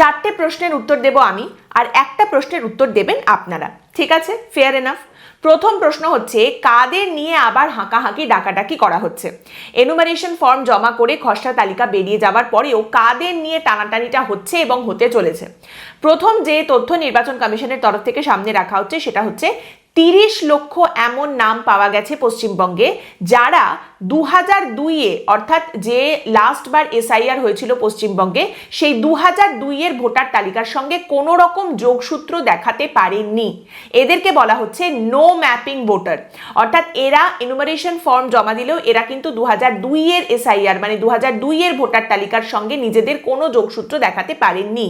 চারটে প্রশ্নের উত্তর দেব আমি, আর একটা প্রশ্নের উত্তর দেবেন আপনারা। ঠিক আছে? ফেয়ার এনাফ প্রথম প্রশ্ন হচ্ছে, কাদের নিয়ে আবার হাঁকাহাঁকি, ডাকাডাকি করা হচ্ছে? এনুমারেশন ফর্ম জমা করে খসড়া তালিকা বেরিয়ে যাওয়ার পরেও কাদের নিয়ে টানাটানিটা হচ্ছে এবং হতে চলেছে? প্রথম যে তথ্য নির্বাচন কমিশনের তরফ থেকে সামনে রাখা হচ্ছে, সেটা হচ্ছে, তিরিশ লক্ষ এমন নাম পাওয়া গেছে পশ্চিমবঙ্গে যারা দু হাজার দুইয়ে, অর্থাৎ যে লাস্টবার এসআইআর হয়েছিল পশ্চিমবঙ্গে, সেই দু হাজার দুইয়ের ভোটার তালিকার সঙ্গে কোনো রকম যোগসূত্র দেখাতে পারেননি। এদেরকে বলা হচ্ছে নো ম্যাপিং ভোটার অর্থাৎ এরা এনুমারেশন ফর্ম জমা দিলেও এরা কিন্তু দু হাজার দুইয়ের এসআইআর মানে দু হাজার দুইয়ের ভোটার তালিকার সঙ্গে নিজেদের কোনো যোগসূত্র দেখাতে পারেননি।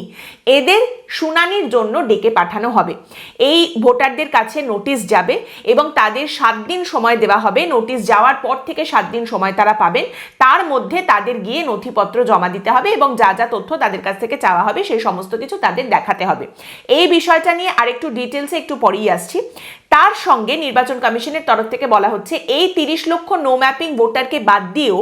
এদের শুনানির জন্য ডেকে পাঠানো হবে। এই ভোটারদের কাছে নোটিশ যাবে এবং তাদের সাত দিন সময় দেওয়া হবে। নোটিশ যাওয়ার পর থেকে সাত দিন সময় তারা পাবেন, তার মধ্যে তাদের গিয়ে নথিপত্র জমা দিতে হবে এবং যা যা তথ্য তাদের কাছ থেকে চাওয়া হবে, সেই সমস্ত কিছু তাদের দেখাতে হবে। এই বিষয়টা নিয়ে আরেকটু ডিটেলসে একটু পরেই আসছি। তার সঙ্গে নির্বাচন কমিশনের তরফ থেকে বলা হচ্ছে, এই তিরিশ লক্ষ নো ম্যাপিং ভোটারকে বাদ দিয়েও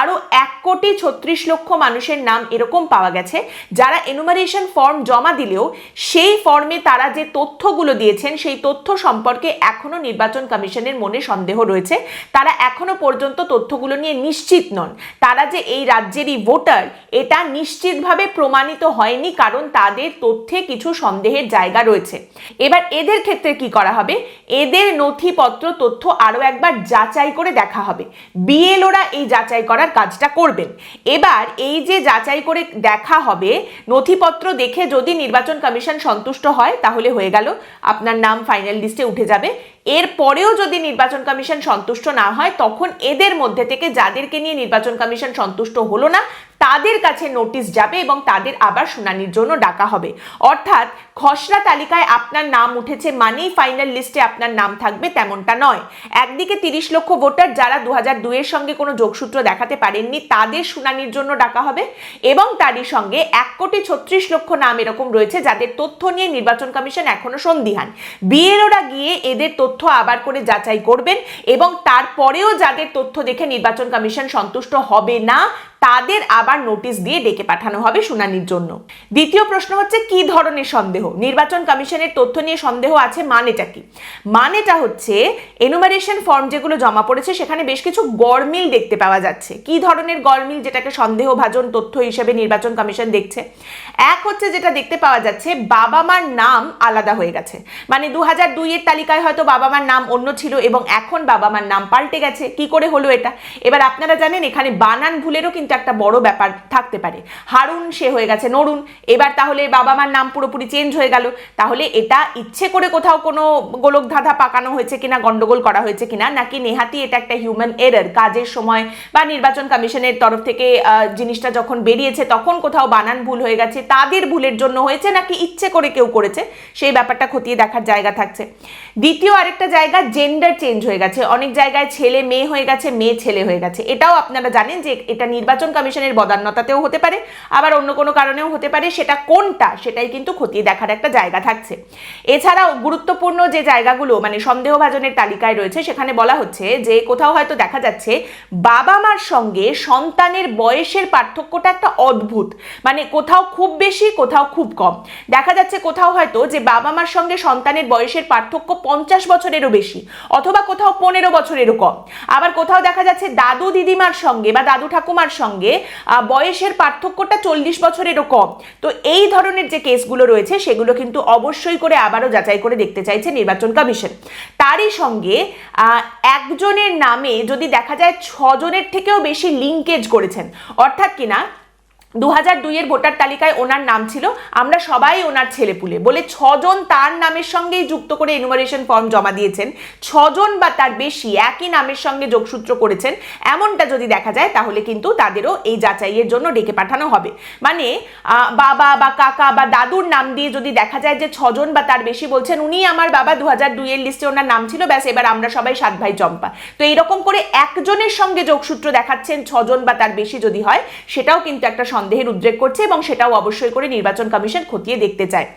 আরও এক কোটি ছত্রিশ লক্ষ মানুষের নাম এরকম পাওয়া গেছে, যারা এনুমারেশন ফর্ম জমা দিলেও সেই ফর্মে তারা যে তথ্যগুলো দিয়েছেন, সেই তথ্য সম্পর্কে এখনও নির্বাচন কমিশনের মনে সন্দেহ রয়েছে। তারা এখনও পর্যন্ত তথ্যগুলো নিয়ে নিশ্চিত নন। তারা যে এই রাজ্যেরই ভোটার, এটা নিশ্চিতভাবে প্রমাণিত হয়নি, কারণ তাদের তথ্যে কিছু সন্দেহের জায়গা রয়েছে। এবার এদের ক্ষেত্রে কি করা হবে? এদের নথিপত্র, তথ্য আরও একবার যাচাই করে দেখা হবে। বিএলওরা এই যাচাই করার কাজটা করবেন। এবার এই যে যাচাই করে দেখা হবে, নথিপত্র দেখে যদি নির্বাচন কমিশন সন্তুষ্ট হয়, তাহলে হয়ে গেল, আপনার নাম ফাইনাল লিস্টে উঠে যাবে। এর পরেও যদি নির্বাচন কমিশন সন্তুষ্ট না হয়, তখন এদের মধ্যে থেকে যাদেরকে নিয়ে নির্বাচন কমিশন সন্তুষ্ট হলো না তাদের কাছে নোটিশ যাবে এবং তাদের আবার শুনানির জন্য ডাকা হবে। অর্থাৎ খসড়া তালিকায় আপনার নাম উঠেছে, মানেই ফাইনাল লিস্টে আপনার নাম থাকবে তেমনটা নয়। একদিকে তিরিশ লক্ষ ভোটার যারা দু হাজার দুইয়ের সঙ্গে কোনো যোগসূত্র দেখাতে পারেননি, তাদের শুনানির জন্য ডাকা হবে এবং তারই সঙ্গে এক কোটি ছত্রিশ লক্ষ নাম এরকম রয়েছে যাদের তথ্য নিয়ে নির্বাচন কমিশন এখনও সন্দিহান। বিএলওরা গিয়ে এদের তথ্য আবার করে যাচাই করবেন এবং তারপরেও যাদের তথ্য দেখে নির্বাচন কমিশন সন্তুষ্ট হবে না তাদের আবার নোটিশ দিয়ে ডেকে পাঠানো হবে শুনানির জন্য। দ্বিতীয় প্রশ্ন হচ্ছে, কি ধরনের সন্দেহ? নির্বাচন কমিশনের তথ্য নিয়ে সন্দেহ আছে মানেটা কি? মানেটা হচ্ছে এনুমারেশন ফর্ম যেগুলো জমা পড়েছে, সেখানে বেশ কিছু গরমিল দেখতে পাওয়া যাচ্ছে। কি ধরনের গরমিল যেটাকে সন্দেহভাজন তথ্য হিসেবে নির্বাচন কমিশন দেখছে? এক হচ্ছে যেটা দেখতে পাওয়া যাচ্ছে বাবা মার নাম আলাদা হয়ে গেছে। মানে দু হাজার দুইয়ের তালিকায় হয়তো বাবা মার নাম অন্য ছিল এবং এখন বাবা মার নাম পাল্টে গেছে। কি করে হলো এটা? এবার আপনারা জানেন, এখানে বানান ভুলেরও কিন্তু একটা বড় ব্যাপার থাকতে পারে। হারুন, সে হয়ে গেছে নরুন। এবার তাহলে বাবা মার নাম পুরোপুরি চেঞ্জ হয়ে গেল। তাহলে এটা ইচ্ছে করে কোথাও কোনো গোলক ধাঁধা পাকানো হয়েছে কিনা, গন্ডগোল করা হয়েছে কিনা, নাকি নেহাতি এটা একটা হিউম্যান এরর কাজের সময় বা নির্বাচন কমিশনের তরফ থেকে জিনিসটা যখন বেরিয়েছে, তখন কোথাও বানান ভুল হয়ে গেছে, তাদের ভুলের জন্য হয়েছে নাকি ইচ্ছে করে কেউ করেছে? সেই ব্যাপারটা খতিয়ে দেখার জায়গা থাকছে। দ্বিতীয় আরেকটা জায়গা জেন্ডার চেঞ্জ হয়ে গেছে। অনেক জায়গায় ছেলে মেয়ে হয়ে গেছে মেয়ে ছেলে হয়ে গেছে। এটাও আপনারা জানেন যে এটা নির্বাচন কমিশনের বদান্যতাতেও হতে পারে, আবার অন্য কোনো কারণেও হতে পারে, সেটা কোনটা সেটাই কিন্তু খতিয়ে দেখার একটা জায়গা থাকছে। এছাড়াও গুরুত্বপূর্ণ যে জায়গাগুলো মানে সন্দেহভাজনের তালিকায় রয়েছে, সেখানে বলা হচ্ছে যে কোথাও হয়তো দেখা যাচ্ছে বাবা মার সঙ্গে সন্তানের বয়সের পার্থক্যটা একটা অদ্ভুত। মানে কোথাও খুব বেশি, কোথাও খুব কম। দেখা যাচ্ছে কোথাও হয়তো যে বাবা মার সঙ্গে সন্তানের বয়সের পার্থক্য পঞ্চাশ বছরেরও বেশি, অথবা কোথাও পনেরো বছরেরও কম। আবার কোথাও দেখা যাচ্ছে দাদু দিদিমার সঙ্গে বা দাদু ঠাকুমার সঙ্গে আহ, বয়সের পার্থক্যটা চল্লিশ বছরেরও কম। তো এই ধরনের যে কেসগুলো রয়েছে সেগুলো কিন্তু অবশ্যই করে আবারও যাচাই করে দেখতে চাইছে নির্বাচন কমিশন। তারই সঙ্গে একজনের নামে যদি দেখা যায় ছজনের থেকেও বেশি লিঙ্কেজ করেছেন অর্থাৎ কিনা দু হাজার দুইয়ের ভোটার তালিকায় ওনার নাম ছিল। আমরা সবাই ওনার ছেলেপুলে বলে ছজন তার নামের সঙ্গেই যুক্ত করে এনুমারেশন ফর্ম জমা দিয়েছেন। ছজন বা তার বেশি একই নামের সঙ্গে যোগসূত্র করেছেন। এমনটা যদি দেখা যায় তাহলে কিন্তু তাদেরও এই যাচাইয়ের জন্য ডেকে পাঠানো হবে। মানে বাবা বা কাকা বা দাদুর নাম দিয়ে যদি দেখা যায় যে ছজন বা তার বেশি বলছেন, উনি আমার বাবা দু হাজার দুইয়ের লিস্টে ওনার নাম ছিল, ব্যাস এবার আমরা সবাই সাত ভাই চম্পা। তো এইরকম করে একজনের সঙ্গে যোগসূত্র দেখাচ্ছেন, ছজন বা তার বেশি যদি হয়, সেটাও কিন্তু একটা সন্দেহের উদ্রেক করছে এবং সেটাও অবশ্যই করে নির্বাচন কমিশন খতিয়ে দেখতে চায়।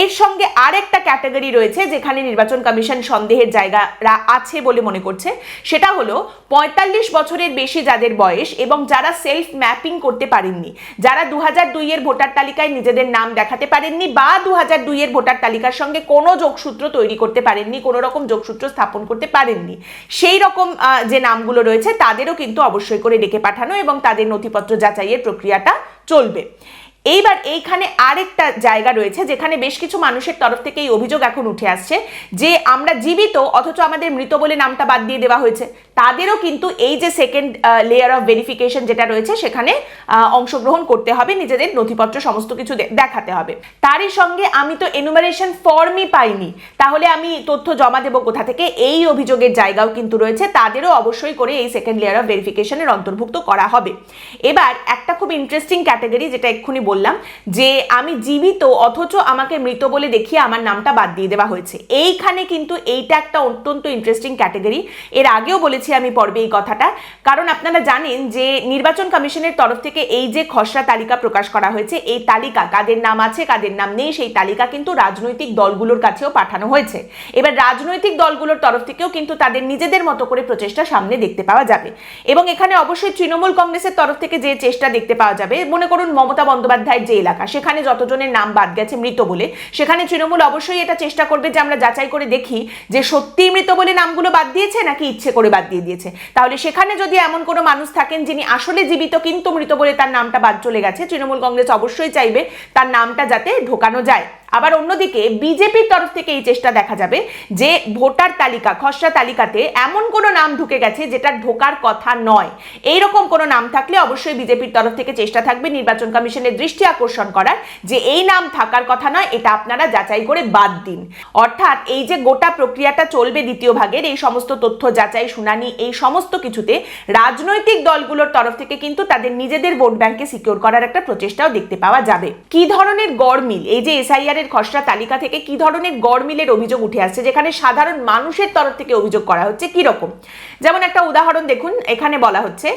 এর সঙ্গে আরেকটা ক্যাটাগরি রয়েছে যেখানে নির্বাচন কমিশন সন্দেহের জায়গারা আছে বলে মনে করছে। সেটা হলো পঁয়তাল্লিশ বছরের বেশি যাদের বয়স এবং যারা সেলফ ম্যাপিং করতে পারেননি, যারা দু হাজার দুইয়ের ভোটার তালিকায় নিজেদের নাম দেখাতে পারেননি বা দু হাজার দুইয়ের ভোটার তালিকার সঙ্গে কোনো যোগসূত্র তৈরি করতে পারেননি, কোনো রকম যোগসূত্র স্থাপন করতে পারেননি। সেই রকম যে নামগুলো রয়েছে তাদেরও কিন্তু অবশ্যই করে ডেকে পাঠানো এবং তাদের নথিপত্র যাচাইয়ের প্রক্রিয়াটা চলবে। এইবার এইখানে আরেকটা জায়গা রয়েছে, যেখানে বেশ কিছু মানুষের তরফ থেকে এই অভিযোগ এখন উঠে আসছে যে আমরা জীবিত অথচ আমাদের মৃত বলে নামটা বাদ দিয়ে দেওয়া হয়েছে। তাদেরও কিন্তু এই যে সেকেন্ড লেয়ার অফ ভেরিফিকেশন যেটা রয়েছে, সেখানে অংশগ্রহণ করতে হবে, নিজেদের নথিপত্র সমস্ত কিছু দেখাতে হবে। তারই সঙ্গে আমি তো এনুমারেশন ফর্মই পাইনি, তাহলে আমি তথ্য জমা দেবো কোথা থেকে? এই অভিযোগের জায়গাও কিন্তু রয়েছে, তাদেরও অবশ্যই করে এই সেকেন্ড লেয়ার অফ ভেরিফিকেশনের অন্তর্ভুক্ত করা হবে। এবার একটা খুব ইন্টারেস্টিং ক্যাটাগরি যেটা এক্ষুনি বললাম যে আমি জীবিত, অথচ আমাকে মৃত বলে দেখিয়ে আমার নামটা বাদ দিয়ে দেওয়া হয়েছে। এইখানে কিন্তু এইটা একটা অত্যন্ত ইন্টারেস্টিং ক্যাটেগরি এর আগেও বলেছি আমি পর্বে এই কথাটা। কারণ আপনারা জানেন যে নির্বাচন কমিশনের তরফ থেকে এই যে খসড়া তালিকা প্রকাশ করা হয়েছে, এই তালিকা কাদের নাম আছে, কাদের নাম নেই, সেই তালিকা কিন্তু রাজনৈতিক দলগুলোর কাছেও পাঠানো হয়েছে। এবার রাজনৈতিক দলগুলোর তরফ থেকেও কিন্তু তাদের নিজেদের মতো করে প্রচেষ্টা সামনে দেখতে পাওয়া যাবে। এবং এখানে অবশ্যই তৃণমূল কংগ্রেসের তরফ থেকে যে চেষ্টা দেখতে পাওয়া যাবে, মনে করুন মমতা বন্দ্যোপাধ্যায়ের যে এলাকা, সেখানে যতজনের নাম বাদ গেছে মৃত বলে, সেখানে তৃণমূল অবশ্যই এটা চেষ্টা করবে যে আমরা যাচাই করে দেখি যে সত্যিই মৃত বলে নামগুলো বাদ দিয়েছে নাকি ইচ্ছে করে বাদ দিয়ে দিয়েছে। তাহলে সেখানে যদি এমন কোনো মানুষ থাকেন যিনি আসলে জীবিত কিন্তু মৃত বলে তার নামটা বাদ চলে গেছে, তৃণমূল কংগ্রেস অবশ্যই চাইবে তার নামটা যাতে ঢোকানো যায়। আবার অন্যদিকে বিজেপির তরফ থেকে এই চেষ্টা দেখা যাবে যে ভোটার তালিকা, খসড়া তালিকাতে এমন কোনো নাম ঢুকে গেছে যেটা ঢোকার কথা নয়। এই রকম কোনো নাম থাকলে অবশ্যই বিজেপির তরফ থেকে চেষ্টা থাকবে নির্বাচন কমিশনের দৃষ্টি আকর্ষণ করার যে এই নাম থাকার কথা নয়, এটা আপনারা যাচাই করে বাদ দিন। অর্থাৎ এই যে গোটা প্রক্রিয়াটা চলবে দ্বিতীয় ভাগের, এই সমস্ত তথ্য যাচাই, শুনানি, এই সমস্ত কিছুতে রাজনৈতিক দলগুলোর তরফ থেকে কিন্তু তাদের নিজেদের ভোট ব্যাংকে সিকিউর করার একটা প্রচেষ্টাও দেখতে পাওয়া যাবে। কি ধরনের গড়মিল? এই যে এসআইআর এর খসড়া তালিকা থেকে কি ধরনের গড়মিলের অভিযোগ উঠে আসছে? যেখানে সাধারণ মানুষের তরফ থেকে অভিযোগ করা হচ্ছে কি রকম? যেমন একটা উদাহরণ দেখুন, এখানে বলা হচ্ছে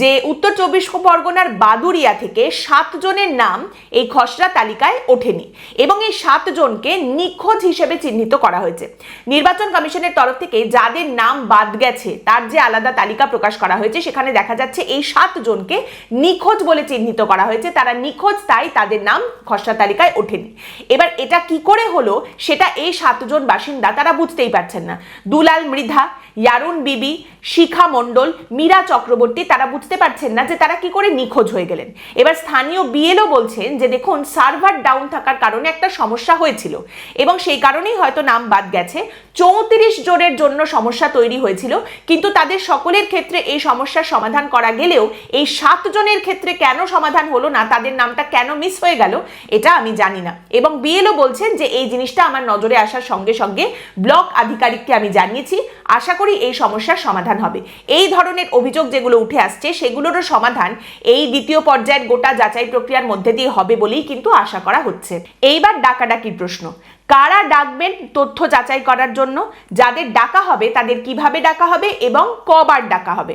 যে উত্তর চব্বিশ পরগনার বাদুরিয়া থেকে সাত জনের নাম এই খসড়া তালিকায় ওঠেনি এবং এই সাত জনকে নিখোঁজ হিসেবে চিহ্নিত করা হয়েছে। নির্বাচন কমিশনের তরফ থেকে যাদের নাম বাদ গেছে, তার যে আলাদা তালিকা প্রকাশ করা হয়েছে, সেখানে দেখা যাচ্ছে এই সাত জনকে নিখোঁজ বলে চিহ্নিত করা হয়েছে। তারা নিখোঁজ, তাই তাদের নাম খসড়া তালিকায় ওঠেনি। এবার এটা কি করে হলো সেটা এই সাতজন বাসিন্দা তারা বুঝতেই পারছেন না। দুলাল মৃধা, ইয়ারুন বিবি, শিখা মণ্ডল, মীরা চক্রবর্তী তারা বুঝতে পারছেন না যে তারা কি করে নিখোঁজ হয়ে গেলেন। এবার স্থানীয় বিএলও বলছেন যে দেখুন, সার্ভার ডাউন থাকার কারণে একটা সমস্যা হয়েছিল এবং সেই কারণেই হয়তো নাম বাদ গেছে। চৌত্রিশ জনের জন্য সমস্যা তৈরি হয়েছিল, কিন্তু তাদের সকলের ক্ষেত্রে এই সমস্যার সমাধান করা গেলেও এই সাত জনের ক্ষেত্রে কেন সমাধান হলো না, তাদের নামটা কেন মিস হয়ে গেল, এটা আমি জানি না। এবং বিএলও বলছেন যে এই জিনিসটা আমার নজরে আসার সঙ্গে সঙ্গে ব্লক আধিকারিককে আমি জানিয়েছি। আশা করি এই সমস্যার সমাধান হবে। এই ধরনের অভিযোগ যেগুলো উঠে আসছে, সেগুলোরও সমাধান এই দ্বিতীয় পর্যায়ের গোটা যাচাই প্রক্রিয়ার মধ্যে দিয়ে হবে বলেই কিন্তু আশা করা হচ্ছে। এইবার ডাকাডাকির প্রশ্ন, কারা ডাকবেন তথ্য যাচাই করার জন্য? যাদের ডাকা হবে তাদের কীভাবে ডাকা হবে এবং কবার ডাকা হবে?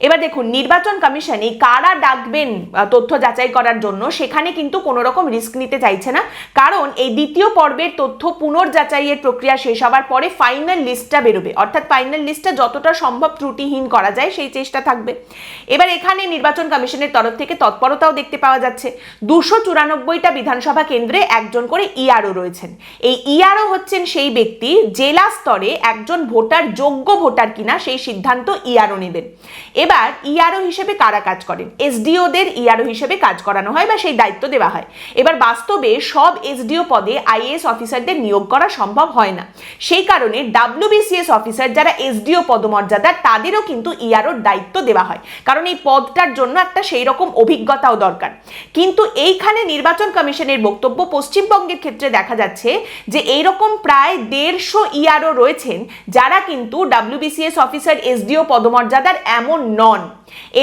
এবার দেখুন, নির্বাচন কমিশন কারা ডাকবেন তথ্য যাচাই করার জন্য, সেখানে কিন্তু কোনো রকম রিস্ক নিতে চাইছে না। কারণ এই দ্বিতীয় পর্বের তথ্য পুনর্যাচাইয়ের প্রক্রিয়া শেষ হওয়ার পরে ফাইনাল লিস্টটা বেরোবে। অর্থাৎ ফাইনাল লিস্টটা যতটা সম্ভব ত্রুটিহীন করা যায়, সেই চেষ্টা থাকবে। এবার এখানে নির্বাচন কমিশনের তরফ থেকে তৎপরতাও দেখতে পাওয়া যাচ্ছে। দুশো চুরানব্বইটা বিধানসভা কেন্দ্রে একজন করে ইআরও রয়েছেন। এই ইআরও হচ্ছেন সেই ব্যক্তি, জেলা স্তরে একজন ভোটার, যোগ্য ভোটার কিনা, সেই সিদ্ধান্ত ইআরও নেবেন। এবার ইআরও হিসেবে কারা কাজ করেন? এসডিওদের ইআরও হিসেবে কাজ করানো হয় বা সেই দায়িত্ব দেওয়া হয়। এবার বাস্তবে সব এসডিও পদে আইএএস অফিসারদের নিয়োগ করা সম্ভব হয় না। সেই কারণে ডাব্লিউবিসিএস অফিসার যারা এসডিও পদমর্যাদার তাদেরও কিন্তু ইআরওর দায়িত্ব দেওয়া হয়। কারণ এই পদটার জন্য একটা সেই রকম অভিজ্ঞতাও দরকার। কিন্তু এইখানে নির্বাচন কমিশনের বক্তব্য পশ্চিমবঙ্গের ক্ষেত্রে দেখা যাচ্ছে যে এইরকম প্রায় দেড়শো ইআরও রয়েছেন, যারা কিন্তু ডাব্লিউবিসিএস অফিসার এসডিও পদমর্যাদার এমন নন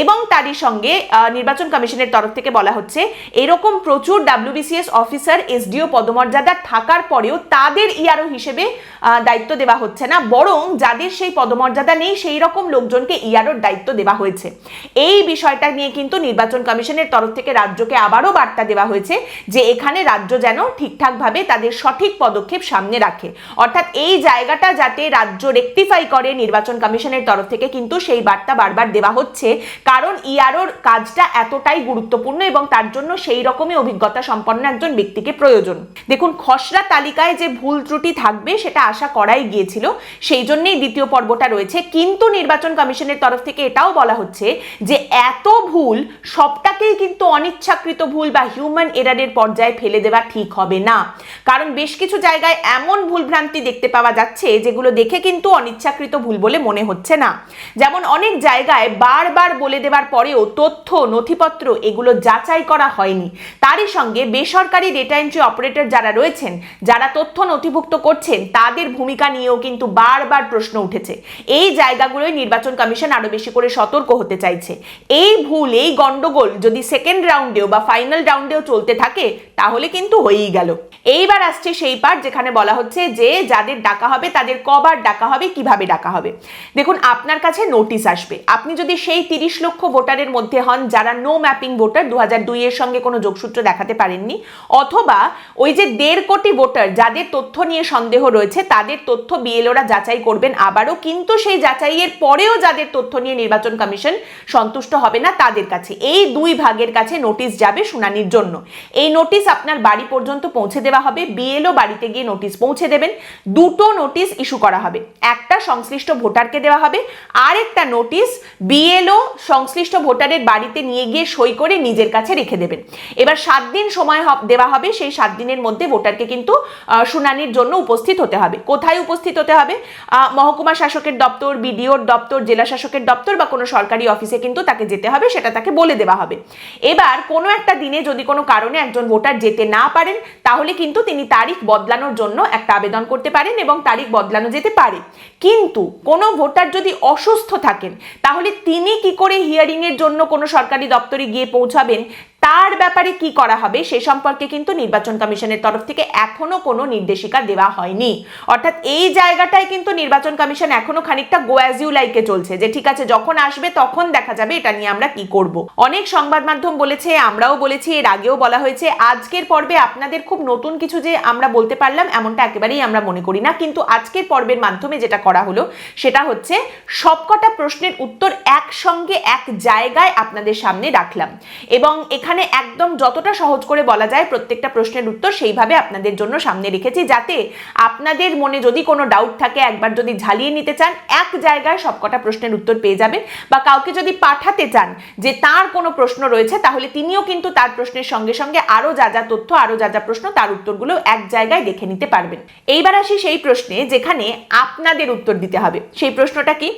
এবং তারই সঙ্গে নির্বাচন কমিশনের তরফ থেকে বলা হচ্ছে, এরকম প্রচুর ডাব্লিউবিসিএস অফিসার এসডিও পদমর্যাদা থাকার পরেও তাদের ইয়ারও হিসেবে দায়িত্ব দেওয়া হচ্ছে না। বরং যাদের সেই পদমর্যাদা নেই সেই রকম লোকজনকে ইয়ারোর দায়িত্ব দেওয়া হয়েছে। এই বিষয়টা নিয়ে কিন্তু নির্বাচন কমিশনের তরফ থেকে রাজ্যকে আবারও বার্তা দেওয়া হয়েছে যে এখানে রাজ্য যেন ঠিকঠাকভাবে তাদের সঠিক পদক্ষেপ সামনে রাখে। অর্থাৎ এই জায়গাটা যাতে রাজ্য রেকটিফাই করে, নির্বাচন কমিশনের তরফ থেকে কিন্তু সেই বার্তা বারবার দেওয়া হচ্ছে কারণ ইয়ারোর কাজটা এতটাই গুরুত্বপূর্ণ এবং তার জন্য সেই রকমই অভিজ্ঞতা সম্পন্ন একজন ব্যক্তিকে প্রয়োজন। দেখুন, খসড়া তালিকায় যে ভুল ত্রুটি থাকবে সেটা আশা করাই গিয়েছিল। সেই জন্যই দ্বিতীয় পর্বটা রয়েছে। কিন্তু নির্বাচন কমিশনের তরফ থেকে এটাও বলা হচ্ছে যে এত ভুল, সবটাকেই কিন্তু অনিচ্ছাকৃত ভুল বা হিউম্যান এরারের পর্যায়ে ফেলে দেওয়া ঠিক হবে না। কারণ বেশ কিছু জায়গায় এমন ভুলভ্রান্তি দেখতে পাওয়া যাচ্ছে যেগুলো দেখে কিন্তু অনিচ্ছাকৃত ভুল বলে মনে হচ্ছে না। যেমন অনেক জায়গায় বারবার বলে দেওয়ার পরেও তথ্য, নথিপত্র এগুলো যাচাই করা হয়নি। তারই সঙ্গে বেসরকারি ডেটা এন্ট্রি অপারেটর যারা রয়েছেন, যারা তথ্য নথিভুক্ত করছেন, তাদের ভূমিকা নিয়েও কিন্তু বারবার প্রশ্ন উঠেছে। এই জায়গাগুলোয় নির্বাচন কমিশন আরও বেশি করে সতর্ক হতে চাইছে। এই ভুল, এই গন্ডগোল যদি সেকেন্ড রাউন্ডেও বা ফাইনাল রাউন্ডেও চলতে থাকে, তাহলে কিন্তু হয়েই গেল। এইবার আসছে সেই পার্ট যেখানে বলা হচ্ছে যে যাদের ডাকা হবে, তাদের কবার ডাকা হবে, কীভাবে ডাকা হবে। দেখুন, আপনার কাছে নোটিশ আসবে। আপনি যদি সেই তিরিশ লক্ষ ভোটারের মধ্যে হন যারা নো ম্যাপিং ভোটার। দু হাজার দুইয়ের সঙ্গে কোনো যোগসূত্র দেখাতে পারেননি। অথবা ওই যে দেড় কোটি ভোটার, যাদের তথ্য নিয়ে সন্দেহ রয়েছে, তাদের তথ্য বিএলওরা যাচাই করবেন আবারও। কিন্তু সেই যাচাইয়ের পরেও যাদের তথ্য নিয়ে নির্বাচন কমিশন সন্তুষ্ট হবে না, তাদের কাছে। এই দুই ভাগের কাছে নোটিশ যাবে শুনানির জন্য। এই নোটিশ আপনার বাড়ি পর্যন্ত পৌঁছে দেওয়া হবে। বিএলও বাড়িতে গিয়ে নোটিশ পৌঁছে দেবেন। দুটো নোটিশ ইস্যু করা হবে। একটা সংশ্লিষ্ট ভোটারকে দেওয়া হবে। আর একটা নোটিশ বিএলও সংশ্লিষ্ট ভোটারের বাড়িতে নিয়ে গিয়ে সই করে নিজের কাছে রেখে দেবেন। এবার সাত দিন সময় দেওয়া হবে, সেই সাত দিনের মধ্যে ভোটারকে কিন্তু শুনানির জন্য উপস্থিত হতে হবে। কোথায় উপস্থিত হতে হবে? মহকুমা শাসকের দপ্তর, বিডিওর দপ্তর, জেলা শাসকের দপ্তর বা কোনো সরকারি অফিসে কিন্তু তাকে যেতে হবে, সেটা তাকে বলে দেওয়া হবে। এবার কোনো একটা দিনে যদি কোনো কারণে একজন ভোটার যেতে না পারেন, তাহলে কিন্তু তিনি তারিখ বদলানোর জন্য একটা আবেদন করতে পারেন এবং তারিখ বদলানো যেতে পারে। কিন্তু কোনো ভোটার যদি অসুস্থ থাকেন, তাহলে তিনি কি করে হিয়ারিং এর জন্য কোনো সরকারি দপ্তরে গিয়ে পৌঁছাবেন তার ব্যাপারে কি করা হবে সে সম্পর্কে কিন্তু নির্বাচন কমিশনের তরফ থেকে এখনও কোনো নির্দেশিকা দেওয়া হয়নি। অর্থাৎ এই জায়গাটায় কিন্তু নির্বাচন কমিশন এখনও খানিকটা গো অ্যাজ ইউ লাইকে চলছে যে ঠিক আছে, যখন আসবে তখন দেখা যাবে এটা নিয়ে আমরা কি করব। অনেক সংবাদ মাধ্যম বলেছে, আমরাও বলেছি, এর আগেও বলা হয়েছে, আজকের পর্বে আপনাদের খুব নতুন কিছু যে আমরা বলতে পারলাম এমনটা একেবারেই আমরা মনে করি না, কিন্তু আজকের পর্বের মাধ্যমে যেটা করা হলো সেটা হচ্ছে সবকটা প্রশ্নের উত্তর একসঙ্গে এক জায়গায় আপনাদের সামনে রাখলাম। এবং এখানে একদম যতটা সহজ করে বলা যায় প্রত্যেকটা প্রশ্নের উত্তর সেইভাবে আপনাদের জন্য সামনে রেখেছি, যাতে আপনাদের মনে যদি কোনো ডাউট থাকে, একবার যদি ঝালিয়ে নিতে চান, এক জায়গায় সবকটা প্রশ্নের উত্তর পেয়ে যাবেন বা কাউকে যদি পাঠাতে চান যে তার কোনো প্রশ্ন রয়েছে, তাহলে তিনিও কিন্তু তার প্রশ্নের সঙ্গে সঙ্গে আরও যা যা তথ্য, আরও যা যা প্রশ্ন, তার উত্তরগুলো এক জায়গায় দেখে নিতে পারবেন। এইবার আসি সেই প্রশ্নে যেখানে আপনাদের উত্তর দিতে হবে। সেই প্রশ্নটা কি?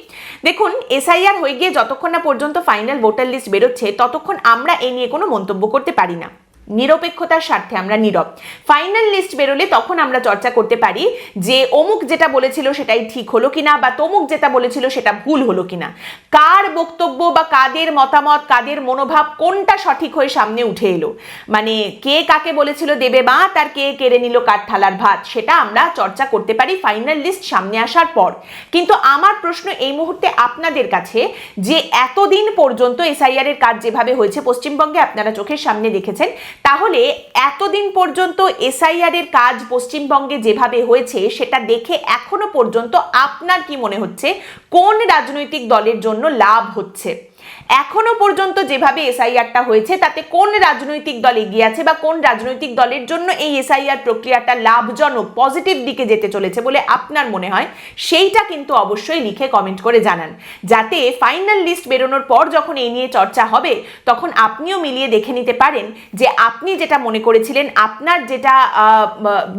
দেখুন, এসআইআর হয়ে গিয়ে যতক্ষণ না পর্যন্ত ফাইনাল ভোটার লিস্ট বেরোচ্ছে, ততক্ষণ আমরা এই নিয়ে কোনো মন্তব্য করতে পারি না। নিরপেক্ষতার স্বার্থে আমরা নীরব। ফাইনাল লিস্ট বেরোলে তখন আমরা চর্চা করতে পারি যে অমুক যেটা বলেছিল সেটাই ঠিক হলো কিনা বা তমুক যেটা বলেছিল সেটা ভুল হলো কিনা। কার বক্তব্য বা কাদের মতামত, কাদের মনোভাব কোনটা সঠিক হয়ে সামনে উঠে এলো? মানে কে কাকে বলেছিল দেবে মা তার কে কেড়ে নিল কার থালার ভাত? সেটা আমরা চর্চা করতে পারি ফাইনাল লিস্ট সামনে আসার পর। কিন্তু আমার প্রশ্ন এই মুহূর্তে আপনাদের কাছে যে এতদিন পর্যন্ত এসআইআর এর কাজ যেভাবে হয়েছে, পশ্চিমবঙ্গে আপনারা চোখের সামনে দেখেছেন তাহলে এতদিন পর্যন্ত এসআইআর এর কাজ পশ্চিমবঙ্গে যেভাবে হয়েছে, সেটা দেখে এখনও পর্যন্ত আপনার কি মনে হচ্ছে? কোন রাজনৈতিক দলের জন্য লাভ হচ্ছে? এখনও পর্যন্ত যেভাবে এসআইআরটা হয়েছে, তাতে কোন রাজনৈতিক দল এগিয়ে আছে বা কোন রাজনৈতিক দলের জন্য এই এসআইআর প্রক্রিয়াটা লাভজনক পজিটিভ দিকে যেতে চলেছে বলে আপনার মনে হয়, সেইটা কিন্তু অবশ্যই লিখে কমেন্ট করে জানান। যাতে ফাইনাল লিস্ট বেরোনোর পর যখন এই নিয়ে চর্চা হবে, তখন আপনিও মিলিয়ে দেখে নিতে পারেন যে আপনি যেটা মনে করেছিলেন, আপনার যেটা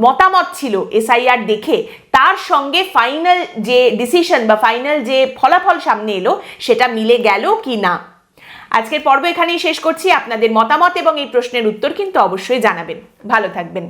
মতামত ছিল এসআইআর দেখে তার সঙ্গে ফাইনাল যে ডিসিশন বা ফাইনাল যে ফলাফল সামনে এলো, সেটা মিলে গেল কি না? আজকের পর্ব এখানেই শেষ করছি। আপনাদের মতামত এবং এই প্রশ্নের উত্তর কিন্তু অবশ্যই জানাবেন। ভালো থাকবেন।